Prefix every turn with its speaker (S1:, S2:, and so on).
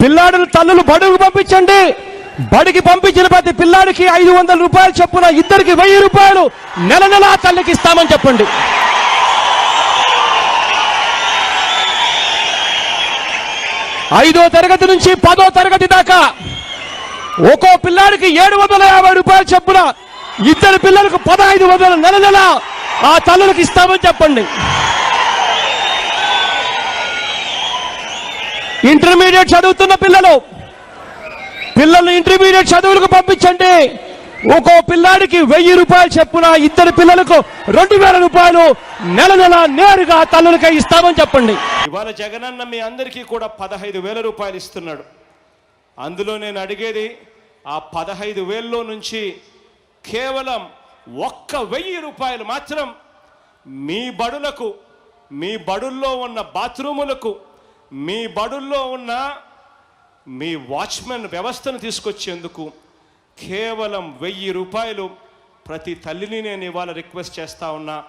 S1: పిల్లాడులు తల్లులు బడుగు పంపించండి. బడికి పంపించిన ప్రతి పిల్లాడికి ఐదు వందల రూపాయలు చొప్పున ఇద్దరికి వెయ్యి రూపాయలు నెల నెల తల్లికి ఇస్తామని చెప్పండి. ఐదో తరగతి నుంచి పదో తరగతి దాకా ఒక్కో పిల్లాడికి ఏడు వందల యాభై రూపాయలు చొప్పున ఇద్దరు పిల్లలకు పదహైదు వందల నెల నెల ఆ తల్లులకు ఇస్తామని చెప్పండి. ఇంటర్మీడియట్ చదువుతున్న పిల్లలు పిల్లల్ని ఇంటర్మీడియట్ చదువులకు పంపించండి. ఒక్కో పిల్లాడికి వెయ్యి రూపాయలు చెప్పున ఇద్దరు పిల్లలకు రెండు వేల రూపాయలు నెల నెల నేరుగా తల్లులకై ఇస్తామని చెప్పండి. ఇవాళ జగనన్న మీ అందరికీ కూడా పదహైదు వేల రూపాయలు ఇస్తున్నాడు. అందులో నేను అడిగేది ఆ పదహైదు వేల్లో నుంచి కేవలం ఒక్క వెయ్యి రూపాయలు మాత్రం మీ బడులకు మీ బడుల్లో ఉన్న బాత్రూములకు మీ బడుల్లో ఉన్న మీ వాచ్మెన్ వ్యవస్థను తీసుకొచ్చేందుకు కేవలం వెయ్యి రూపాయలు ప్రతి తల్లిని నేను ఇవాళ రిక్వెస్ట్ చేస్తా ఉన్నా.